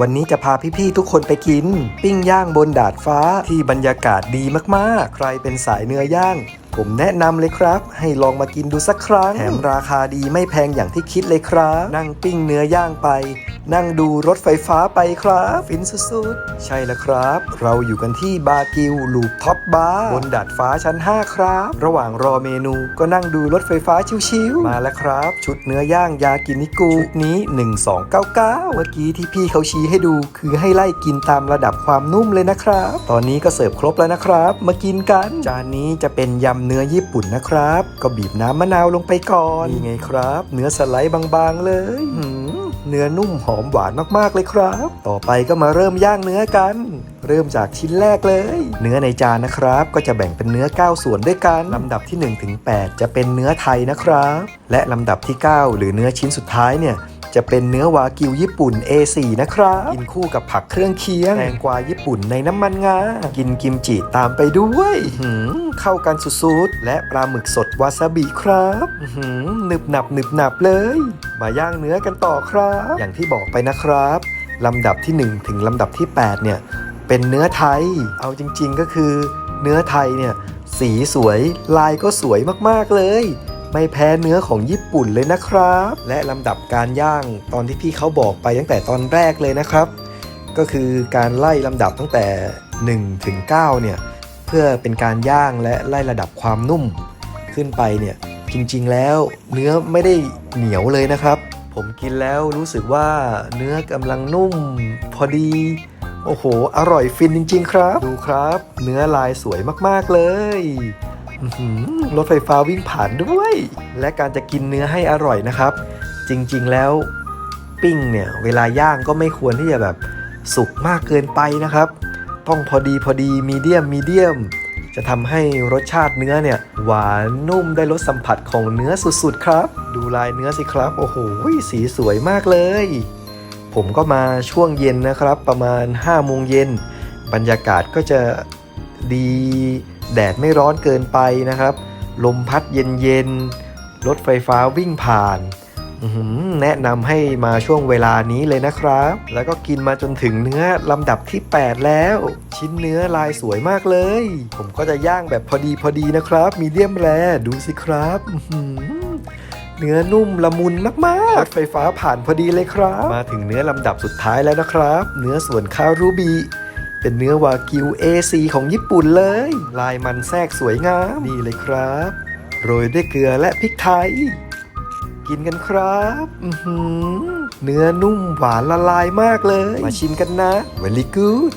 วันนี้จะพาพี่ๆทุกคนไปกิน ปิ้งย่างบนดาดฟ้าที่บรรยากาศดีมากๆ ใครเป็นสายเนื้อย่าง ผมแนะนำเลยครับ ให้ลองมากินดูสักครั้ง แถมราคาดีไม่แพงอย่างที่คิดเลยครับ นั่งปิ้งเนื้อย่างไป นั่งดูรถไฟฟ้าไปครับ ฟินสุดๆ ใช่แล้วครับ เราอยู่กันที่บาร์กิวลูปท็อปบาร์บนดาดฟ้าชั้น 5 ครับ ระหว่างรอเมนูก็นั่งดูรถไฟฟ้าชิวๆ มาแล้วครับ ชุดเนื้อย่างยากินิกุชุดนี้ 1299 เมื่อกี้ที่พี่เขาชี้ให้ดู คือให้ไล่กินตามระดับความนุ่มเลยนะครับ ตอนนี้ก็เสิร์ฟครบแล้วนะครับ มากินกัน จานนี้จะเป็นยำเนื้อญี่ปุ่นนะครับ ก็บีบน้ำมะนาวลงไปก่อนนี่ไงครับ เนื้อสไลด์บางๆเลยเนื้อนุ่มหอมหวานมากๆเลยครับ ต่อไปก็มาเริ่มย่างเนื้อกัน เริ่มจากชิ้นแรกเลย เนื้อในจานนะครับ ก็จะแบ่งเป็นเนื้อ 9 ส่วนด้วยกัน ลำดับที่1ถึง8จะเป็นเนื้อไทยนะครับ และลำดับที่ 9 หรือเนื้อชิ้นสุดท้ายเนี่ย จะเป็นเนื้อวากิวญี่ปุ่น A4 นะครับ กินคู่กับผักเครื่องเคียงแตงกวาญี่ปุ่นในน้ำมันงา กินกิมจิตามไปด้วยหืมเข้ากันสุดๆ และปลาหมึกสดวาซาบิครับหือหนึบหนับหนึบหนับเลย มาย่างเนื้อกันต่อครับ อย่างที่บอกไปนะครับลำดับที่ 1 ถึงลำดับที่ 8 เนี่ย เป็นเนื้อไทย เอาจริง ๆ ก็คือ เนื้อไทยเนี่ย สีสวย ลายก็สวยมากๆเลย ไม่แพ้เนื้อของญี่ปุ่นเลยนะครับ และลำดับการย่างตอนที่พี่เขาบอกไปตั้งแต่ตอนแรกเลยนะครับ ก็คือการไล่ลำดับตั้งแต่1ถึง9เนี่ยเพื่อเป็นการย่างและไล่ระดับความนุ่ม ขึ้นไปเนี่ยจริงๆแล้วเนื้อไม่ได้เหนียวเลยนะครับ ผมกินแล้วรู้สึกว่าเนื้อกำลังนุ่ม พอดี โอ้โห อร่อยฟินจริง ๆ ครับ ดูครับ เนื้อลายสวยมากๆเลย รถไฟฟ้าวิ่งผ่านด้วย และการจะกินเนื้อให้อร่อยนะครับ จริงๆแล้วปิ้งเนี่ย เวลาย่างก็ไม่ควรที่จะแบบสุกมากเกินไปนะครับ ต้องพอดีพอดีมีเดียมมีเดียม จะทำให้รสชาติเนื้อเนี่ย หวานนุ่มได้รสสัมผัสของเนื้อสุดๆครับ ดูลายเนื้อสิครับ โอ้โหสีสวยมากเลย ผมก็มาช่วงเย็นนะครับ ประมาณ5โมงเย็นบรรยากาศก็จะดี แดดไม่ร้อนเกินไปนะครับ ลมพัดเย็นๆ รถไฟฟ้าวิ่งผ่าน แนะนำให้มาช่วงเวลานี้เลยนะครับ แล้วก็กินมาจนถึงเนื้อลำดับที่ 8 แล้ว ชิ้นเนื้อลายสวยมากเลย ผมก็จะย่างแบบพอดีพอดีนะครับ มีเดียมแรดูสิครับเนื้อนุ่มละมุนมากๆรถไฟฟ้าผ่านพอดีเลยครับ มาถึงเนื้อลำดับสุดท้ายแล้วนะครับ เนื้อส่วนคาวรูบิ เป็นเนื้อวากิว A4 ของญี่ปุ่นเลย ลายมันแทรกสวยงาม นี่เลยครับ โรยด้วยเกลือและพริกไทย กินกันครับเนื้อนุ่มหวานละลายมากเลย มาชิมกันนะ very good